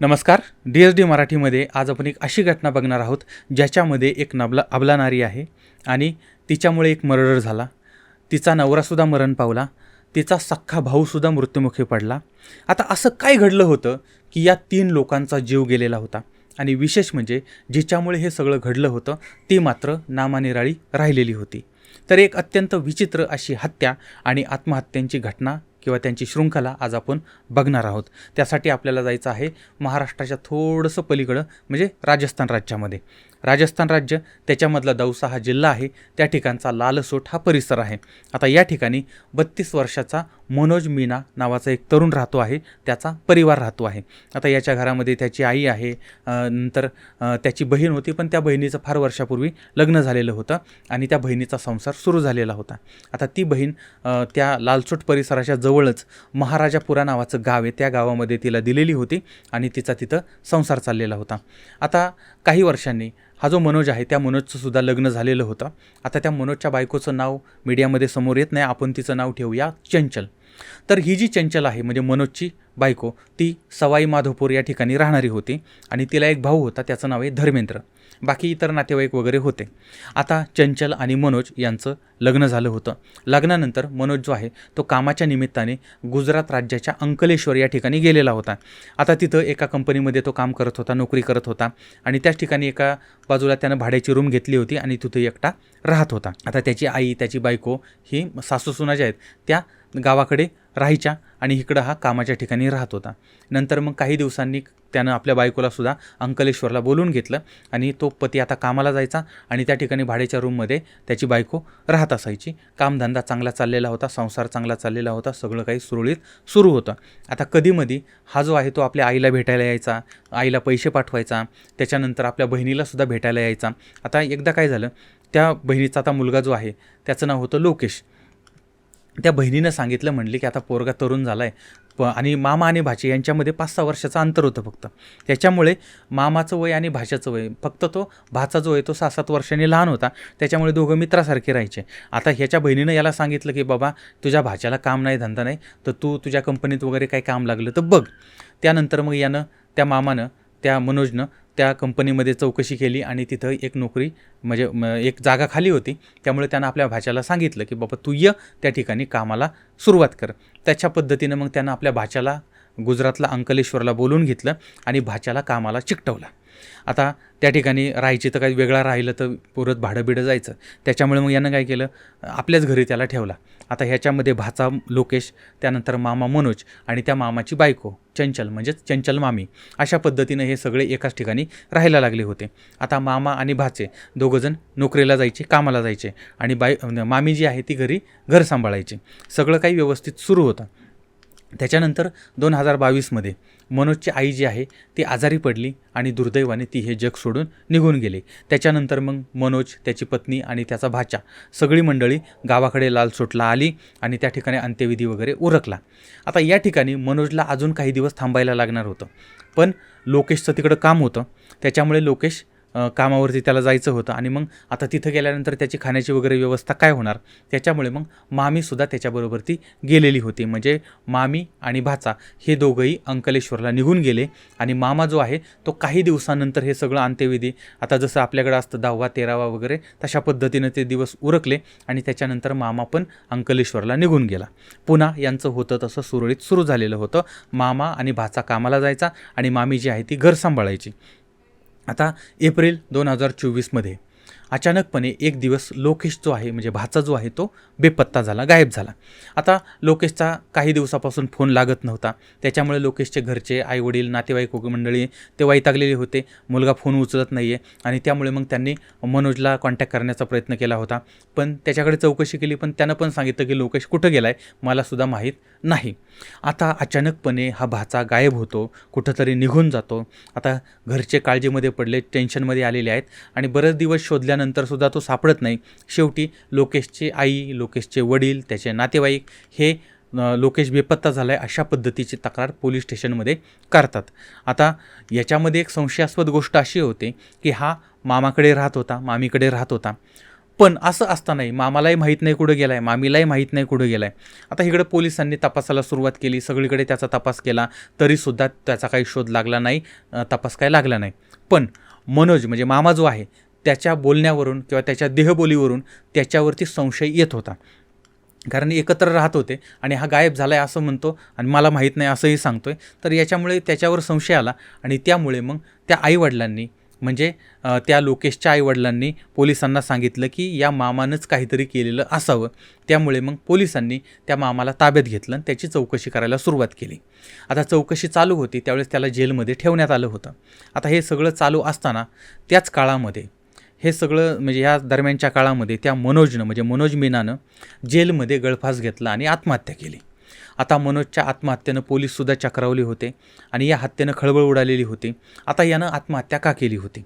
नमस्कार D S D मराठीमध्ये आज आपण एक अशी घटना बघणार आहोत ज्याच्यामध्ये एक नबला अबला नारी आहे आणि तिच्यामुळे एक मर्डर झाला. तिचा नवरासुद्धा मरण पावला. तिचा सख्खा भाऊसुद्धा मृत्युमुखी पडला. आता असं काय घडलं होतं की या तीन लोकांचा जीव गेलेला होता? आणि विशेष म्हणजे जिच्यामुळे हे सगळं घडलं होतं ती मात्र नामानिराळी राहिलेली होती. तर एक अत्यंत विचित्र अशी हत्या आणि आत्महत्यांची घटना किंवा त्यांची शृंखला आज आपण बघणार आहोत. त्यासाठी आपल्याला जायचं आहे महाराष्ट्राच्या थोडंसं पलीकडं म्हणजे राजस्थान राज्यामध्ये. राजस्थान राज्य त्याच्यामधला दौसा हा जिल्हा आहे. त्या ठिकाणचा लालसोट हा परिसर आहे. आता या ठिकाणी बत्तीस वर्षाचा मनोज मीना नावाचा एक तरुण राहतो आहे. त्याचा परिवार राहतो आहे. आता याच्या घरामध्ये त्याची आई आहे. नंतर त्याची बहीण होती पण त्या बहिणीचं फार वर्षापूर्वी लग्न झालेलं होतं आणि त्या बहिणीचा संसार सुरू झालेला होता. आता ती बहीण त्या लालसोट परिसराच्या जवळच महाराजापुरा नावाचं गाव आहे. त्या गावामध्ये तिला दिलेली होती आणि तिचा तिथं संसार चाललेला होता. आता काही वर्षांनी हा जो मनोज आहे त्या मनोजचं सुद्धा लग्न झालेलं होतं. आता त्या मनोजच्या बायकोचं नाव मीडियामध्ये समोर येत नाही. आपण तिचं नाव ठेवूया चंचल. तर ही जी चंचल आहे म्हणजे मनोजची बायको ती सवाई माधोपूर या ठिकाणी राहणारी होती आणि तिला एक भाऊ होता त्याचं नाव आहे धर्मेंद्र. बाकी इतर नातेवाईक वगैरे होते. आता चंचल आणि मनोज यांचं लग्न झालं होतं. लग्नानंतर मनोज जो आहे तो कामाच्या निमित्ताने गुजरात राज्याच्या अंकलेश्वर या ठिकाणी गेलेला होता. आता तिथं एका कंपनीमध्ये तो काम करत होता नोकरी करत होता आणि त्याच ठिकाणी एका बाजूला त्यानं भाड्याची रूम घेतली होती आणि तिथं एकटा राहत होता. आता त्याची आई त्याची बायको ही सासूसुना ज्या आहेत त्या गावाकडे राहायच्या आणि इकडं हा कामाच्या ठिकाणी राहत होता. नंतर मग काही दिवसांनी त्यानं आपल्या बायकोलासुद्धा अंकलेश्वरला बोलवून घेतलं आणि तो पती आता कामाला जायचा आणि त्या ठिकाणी भाड्याच्या रूममध्ये त्याची बायको राहत असायची. कामधंदा चांगला चाललेला होता संसार चांगला चाललेला होता सगळं काही सुरळीत सुरू होतं. आता कधीमधी हा जो आहे तो आपल्या आईला भेटायला यायचा आईला पैसे पाठवायचा त्याच्यानंतर आपल्या बहिणीलासुद्धा भेटायला यायचा. आता एकदा काय झालं त्या बहिणीचा आता मुलगा जो आहे त्याचं नाव होतं लोकेश. त्या बहिणीनं सांगितलं म्हणली की आता पोरगा तरुण झाला आहे प आणि मामा आणि भाची यांच्यामध्ये पाच सहा वर्षाचं अंतर होतं फक्त. त्याच्यामुळे मामाचं वय आणि भाच्याचं वय फक्त तो भाचा जो आहे तो सहा सात वर्षांनी लहान होता. त्याच्यामुळे दोघं मित्रासारखे राहायचे. आता ह्याच्या बहिणीनं याला सांगितलं की बाबा तुझ्या भाच्याला काम नाही धंदा नाही तर तू तुझ्या कंपनीत वगैरे काही काम लागलं तर बघ. त्यानंतर मग यानं त्या मामानं त्या मनोजनं त्या कंपनीमध्ये चौकशी केली आणि तिथं एक नोकरी म्हणजे एक जागा खाली होती. त्यामुळे त्यानं आपल्या भाच्याला सांगितलं की बाबा तू ये त्या ठिकाणी कामाला सुरुवात कर. त्याच्या पद्धतीनं मग त्यानं आपल्या भाच्याला गुजरातला अंकलेश्वरला बोलून घेतलं आणि भाच्याला कामाला चिकटवलं. आता त्या ठिकाणी राहायची तर काही वेगळा राहिलं तर पुरत भाडं बिडं जायचं. त्याच्यामुळे मग यानं काय केलं? आपल्याच घरी त्याला ठेवला. आता ह्याच्यामध्ये भाचा लोकेश त्यानंतर मामा मनोज आणि त्या मामाची बायको चंचल म्हणजेच चंचल मामी अशा पद्धतीनं हे सगळे एकाच ठिकाणी राहायला लागले होते. आता मामा आणि भाचे दोघंजण नोकरीला जायचे कामाला जायचे आणि बाय मामी जी आहे ती घरी घर सांभाळायची. सगळं काही व्यवस्थित सुरू होतं. त्याच्यानंतर दोन हजार बावीसमध्ये मनोजची आई जी आहे ती आजारी पडली आणि दुर्दैवाने ती हे जग सोडून निघून गेली. त्याच्यानंतर मग मनोज त्याची पत्नी आणि त्याचा भाचा सगळी मंडळी गावाकडे लालसोटला आली आणि त्या ठिकाणी अंत्यविधी वगैरे उरकला. आता या ठिकाणी मनोजला अजून काही दिवस थांबायला लागणार होतं. पण लोकेशचं तिकडं काम होतं. त्याच्यामुळे लोकेश कामावरती त्याला जायचं होतं. आणि मग आता तिथं गेल्यानंतर त्याची खाण्याची वगैरे व्यवस्था काय होणार? त्याच्यामुळे मग मामीसुद्धा त्याच्याबरोबर ती गेलेली होती. म्हणजे मामी आणि भाचा हे दोघंही अंकलेश्वरला निघून गेले. आणि मामा जो आहे तो काही दिवसानंतर हे सगळं अंत्यविधी आता जसं आपल्याकडं असतं दहावा तेरावा वगैरे तशा पद्धतीनं ते दिवस उरकले आणि त्याच्यानंतर मामा पण अंकलेश्वरला निघून गेला. पुन्हा यांचं होतं तसं सुरळीत सुरू झालेलं होतं. मामा आणि भाचा कामाला जायचा आणि मामी जी आहे ती घर सांभाळायची. आता एप्रिल दोन हजार चोवीसमध्ये. अचानकपणे एक दिवस लोकेश जो आहे म्हणजे भाचा जो आहे तो बेपत्ता झाला गायब झाला. आता लोकेशचा काही दिवसापासून फोन लागत नव्हता. त्याच्यामुळे लोकेशचे घरचे आईवडील नातेवाईक मंडळी ते वैतागलेले होते. मुलगा फोन उचलत नाही आहे आणि त्यामुळे मग त्यांनी मनोजला कॉन्टॅक्ट करण्याचा प्रयत्न केला होता. पण त्याच्याकडे चौकशी केली पण त्यानं पण सांगितलं की लोकेश कुठं गेला आहे मलासुद्धा माहीत नाही. आता अचानकपणे हा भाचा गायब होतो कुठंतरी निघून जातो. आता घरचे काळजीमध्ये पडले टेन्शनमध्ये आलेले आहेत आणि बरेच दिवस शोधल्या शोधल्यानंतर सुद्धा तो सापडत नाही. शेवटी लोकेशचे आई लोकेशचे वडील त्याचे नातेवाईक हे लोकेश बेपत्ता झाला आहे अशा पद्धतीची तक्रार पोलीस स्टेशनमध्ये करतात. आता याच्यामध्ये एक संशयास्पद गोष्ट अशी होते की हा मामाकडे राहत होता मामीकडे राहत होता. पण असं असतानाही मामालाही माहीत नाही कुठं गेला आहे मामीलाही माहीत नाही कुठं गेला आहे आता इकडं पोलिसांनी तपासाला सुरुवात केली सगळीकडे त्याचा तपास केला तरीसुद्धा त्याचा काही शोध लागला नाही तपास काय लागला नाही. पण मनोज म्हणजे मामा जो आहे त्याच्या बोलण्यावरून किंवा त्याच्या देहबोलीवरून त्याच्यावरती संशय येत होता. कारण एकत्र राहत होते आणि हा गायब झाला आहे असं म्हणतो आणि मला माहीत नाही असंही सांगतो आहे तर याच्यामुळे त्याच्यावर संशय आला आणि त्यामुळे मग त्या आईवडिलांनी म्हणजे त्या लोकेशच्या आईवडिलांनी पोलिसांना सांगितलं की या मामानंच काहीतरी केलेलं असावं. त्यामुळे मग पोलिसांनी त्या मामाला ताब्यात घेतलं आणि त्याची चौकशी करायला सुरुवात केली. आता चौकशी चालू होती त्यावेळेस त्याला जेलमध्ये ठेवण्यात आलं होतं. आता हे सगळं चालू असताना त्याच काळामध्ये हे सगळं म्हणजे ह्या दरम्यानच्या काळामध्ये त्या मनोजनं म्हणजे मनोज मीनानं जेलमध्ये गळफास घेतला आणि आत्महत्या केली. आता मनोजच्या आत्महत्येनं पोलीससुद्धा चक्रावले होते आणि या हत्येनं खळबळ उडालेली होती. आता यानं आत्महत्या का केली होती?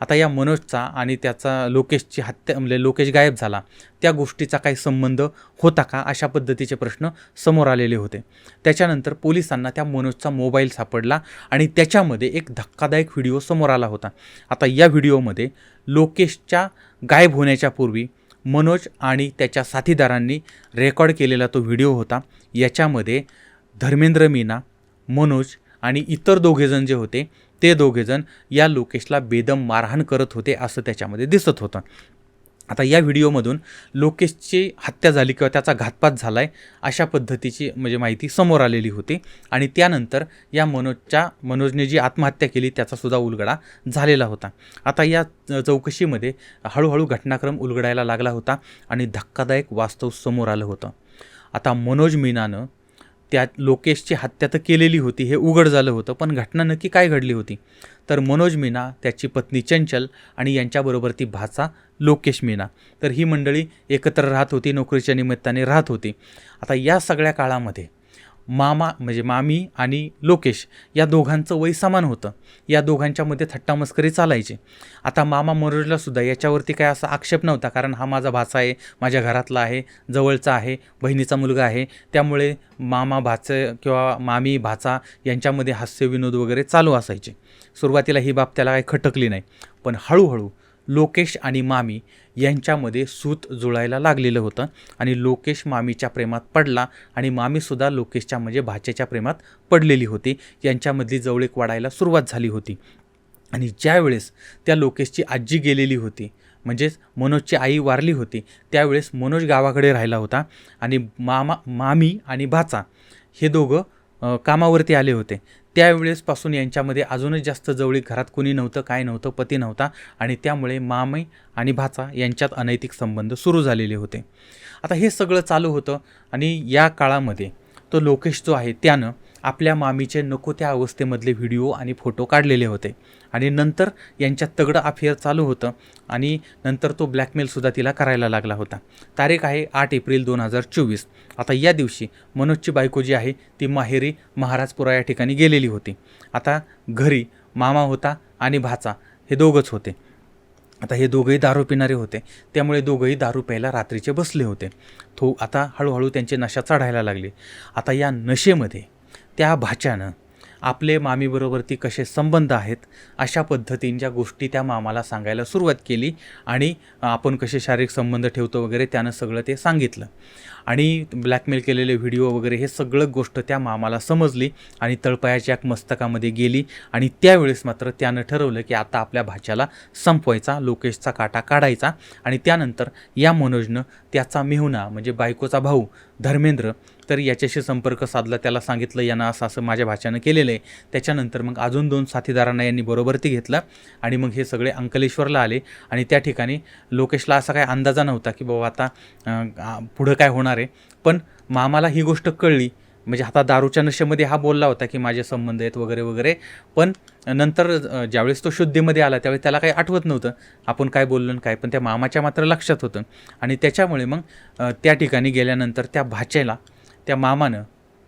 आता या मनोजचा आणि त्याचा लोकेशची हत्या म्हणजे लोकेश गायब झाला त्या गोष्टीचा काही संबंध होता का अशा पद्धतीचे प्रश्न समोर आलेले होते. त्याच्यानंतर पोलिसांना त्या मनोजचा मोबाईल सापडला आणि त्याच्यामध्ये एक धक्कादायक व्हिडिओ समोर आला होता. आता या व्हिडिओमध्ये लोकेशच्या गायब होण्याच्या पूर्वी मनोज आणि त्याच्या साथीदारांनी रेकॉर्ड केलेला तो व्हिडिओ होता. याच्यामध्ये धर्मेंद्र मीना मनोज आणि इतर दोघेजण जे होते ते दोघेजण या लोकेशला बेदम मारहाण करत होते असं त्याच्यामध्ये दिसत होतं. आता या व्हिडिओमधून लोकेशची हत्या झाली किंवा त्याचा घातपात झाला आहे अशा पद्धतीची म्हणजे माहिती समोर आलेली होती. आणि त्यानंतर या मनोजच्या मनोजने जी आत्महत्या केली त्याचासुद्धा उलगडा झालेला होता. आता या चौकशीमध्ये हळूहळू घटनाक्रम उलगडायला लागला होता आणि धक्कादायक वास्तव समोर आलं होतं. आता मनोज मीनानं त्या लोकेशची हत्या तर केलेली होती हे उघड झालं होतं पण घटना नक्की काय घडली होती? तर मनोज मीना त्याची पत्नी चंचल आणि यांच्याबरोबर ती भाचा लोकेश मीना तर ही मंडळी एकत्र राहत होती नोकरीच्या निमित्ताने राहत होती. आता या सगळ्या काळामध्ये मामा म्हणजे मामी आणि लोकेश या दोघांचं वय समान होतं. या दोघांच्यामध्ये थट्टामस्करी चालायची. आता मामा मनोजला सुद्धा याच्यावरती काय असा आक्षेप नव्हता कारण हा माझा भाचा आहे माझ्या घरातला आहे जवळचा आहे बहिणीचा मुलगा आहे. त्यामुळे मामा भाचे किंवा मामी भाचा यांच्यामध्ये हास्यविनोद वगैरे चालू असायचे. सुरुवातीला ही बाब त्याला काही खटकली नाही. पण हळूहळू लोकेश आणि मामी यांच्यामध्ये सूत जुळायला लागलेलं होतं आणि लोकेश मामीच्या प्रेमात पडला आणि मामीसुद्धा लोकेशच्या म्हणजे भाच्याच्या प्रेमात पडलेली होती. यांच्यामधली जवळीक वाढायला सुरुवात झाली होती. आणि ज्यावेळेस त्या लोकेशची आजी गेलेली होती म्हणजेच मनोजची आई वारली होती त्यावेळेस मनोज गावाकडे राहिला होता आणि मामा मामी आणि भाचा हे दोघं कामावरती आले होते. त्यावेळेसपासून यांच्यामध्ये अजूनच जास्त जवळीक घरात कोणी नव्हतं काय नव्हतं पती नव्हता आणि त्यामुळे मामई आणि भाचा यांच्यात अनैतिक संबंध सुरू झालेले होते. आता हे सगळं चालू होतं आणि या काळामध्ये तो लोकेश जो आहे त्यानं आपल्या मामीचे नको त्या अवस्थेमधले व्हिडिओ आणि फोटो काढलेले होते. आणि नंतर यांच्यात तगडं अफेअर चालू होतं आणि नंतर तो ब्लॅकमेलसुद्धा तिला करायला लागला होता. तारीख आहे आठ एप्रिल दोन हजार चोवीस. आता या दिवशी मनोजची बायको जी आहे ती माहेरी महाराजपुरा या ठिकाणी गेलेली होती. आता घरी मामा होता आणि भाचा हे दोघंच होते. आता हे दोघंही दारू पिणारे होते. त्यामुळे दोघंही दारू प्यायला रात्रीचे बसले होते. तो आता हळूहळू त्यांची नशा चढायला लागली. आता या नशेमध्ये त्या भाच्यानं आपले मामीबरोबर ती कसे संबंध आहेत अशा पद्धतींच्या गोष्टी त्या मामाला सांगायला सुरुवात केली आणि आपण कसे शारीरिक संबंध ठेवतो वगैरे त्यानं सगळं ते सांगितलं. आणि ब्लॅकमेल केलेले व्हिडिओ वगैरे हे सगळं गोष्ट त्या मामाला समजली आणि तळपायाच्या एक मस्तकामध्ये गेली आणि त्यावेळेस मात्र त्यानं ठरवलं की आता आपल्या भाच्याला संपवायचा लोकेशचा काटा काढायचा आणि त्यानंतर या मनोजनं त्याचा मेहुना म्हणजे बायकोचा भाऊ धर्मेंद्र तर याच्याशी संपर्क साधला त्याला सांगितलं यानं असं असं माझ्या भाच्यानं केलेलं आहे. त्याच्यानंतर मग अजून दोन साथीदारांना यांनी बरोबरती घेतलं आणि मग हे सगळे अंकलेश्वरला आले. आणि त्या ठिकाणी लोकेशला असा काही अंदाजा नव्हता की बाबा आता पुढं काय होणार आहे. पण मामाला ही गोष्ट कळली. म्हणजे आता दारूच्या नशेमध्ये हा बोलला होता की माझे संबंध आहेत वगैरे वगैरे. पण नंतर ज्यावेळेस तो शुद्धीमध्ये आला त्यावेळेस त्याला काही आठवत नव्हतं. आपण काय बोललो आणि काय पण त्या मामाच्या मात्र लक्षात होतं. आणि त्याच्यामुळे मग त्या ठिकाणी गेल्यानंतर त्या भाच्याला त्या मामानं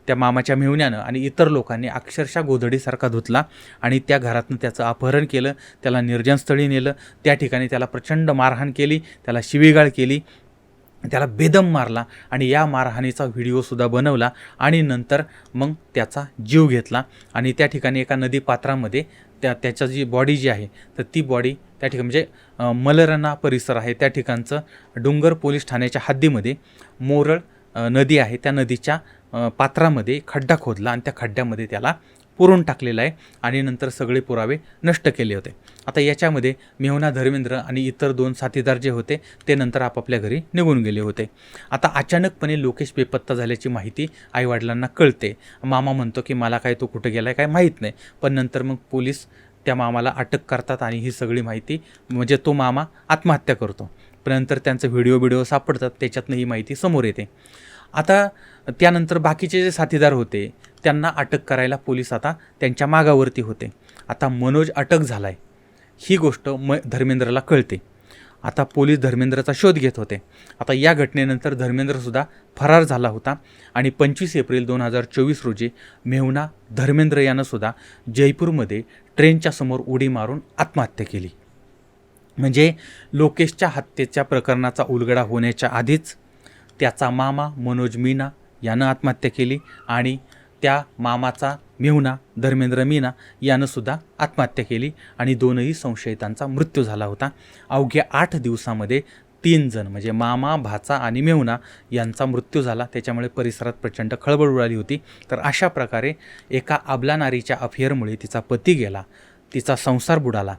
त्या मामाच्या मेहुण्यानं आणि इतर लोकांनी अक्षरशः गोधडीसारखा धुतला आणि त्या घरातनं त्याचं अपहरण केलं त्याला निर्जनस्थळी नेलं त्या ठिकाणी त्याला प्रचंड मारहाण केली त्याला शिवीगाळ केली त्याला बेदम मारला आणि या मारहाणीचा व्हिडिओसुद्धा बनवला आणि नंतर मग त्याचा जीव घेतला आणि त्या ठिकाणी एका नदी पात्रामध्ये त्या त्याच्या जी बॉडी जी आहे तर ती बॉडी त्या ठिकाणी म्हणजे मलरणा परिसर आहे. त्या ठिकाणचं डोंगर पोलीस ठाण्याच्या हद्दीमध्ये मोरळ नदी आहे त्या नदीच्या पात्रामध्ये खड्डा खोदला आणि त्या खड्ड्यामध्ये त्याला पुरून टाकलेला आहे आणि नंतर सगळे पुरावे नष्ट केले होते. आता याच्यामध्ये मेहुना धर्मेंद्र आणि इतर दोन साथीदार जे होते ते नंतर आपापल्या घरी निघून गेले होते. आता अचानकपणे लोकेश बेपत्ता झाल्याची माहिती आईवडिलांना कळते. मामा म्हणतो की मला काय तो कुठं गेला आहे काय माहीत नाही. पण नंतर मग पोलीस त्या मामाला अटक करतात आणि ही सगळी माहिती म्हणजे तो मामा आत्महत्या करतो. नंतर त्यांचं व्हिडिओ व्हिडिओ सापडतात त्याच्यातनं ही माहिती समोर येते. आता त्यानंतर बाकीचे जे साथीदार होते त्यांना अटक करायला पोलीस आता त्यांच्या मागावरती होते. आता मनोज अटक झाला आहे ही गोष्ट म धर्मेंद्रला कळते. आता पोलीस धर्मेंद्रचा शोध घेत होते. आता या घटनेनंतर धर्मेंद्रसुद्धा फरार झाला होता आणि पंचवीस एप्रिल दोन हजार चोवीस रोजी मेहुना धर्मेंद्र यानंसुद्धा जयपूरमध्ये ट्रेनच्या समोर उडी मारून आत्महत्या केली. म्हणजे लोकेशच्या हत्येच्या प्रकरणाचा उलगडा होण्याच्या आधीच त्याचा मामा मनोज मीना यानं आत्महत्या केली आणि त्या मामाचा मेहुना धर्मेंद्र मीना यानंसुद्धा आत्महत्या केली आणि दोनही संशयितांचा मृत्यू झाला होता. अवघ्या आठ दिवसामध्ये तीन जण म्हणजे मामा भाचा आणि मेहुना यांचा मृत्यू झाला. त्याच्यामुळे परिसरात प्रचंड खळबळ उडाली होती. तर अशा प्रकारे एका अबला नारीच्या अफेअरमुळे तिचा पती गेला. तिचा संसार बुडाला.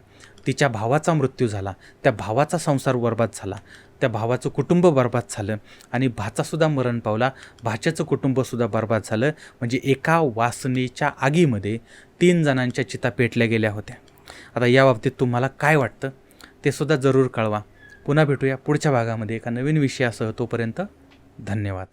तिच्या भावाचा मृत्यू झाला. त्या भावाचा संसार बर्बाद झाला. त्या भावाचं कुटुंब बर्बाद झालं आणि भाचासुद्धा मरण पावला. भाच्याचं कुटुंबसुद्धा बर्बाद झालं. म्हणजे एका वासनेच्या आगीमध्ये तीन जणांच्या चिता पेटल्या गेल्या होत्या. आता या बाबतीत तुम्हाला काय वाटतं? ते सुद्धा जरूर कळवा. पुन्हा भेटूया पुढच्या भागामध्ये एका नवीन विषयासह तोपर्यंत धन्यवाद.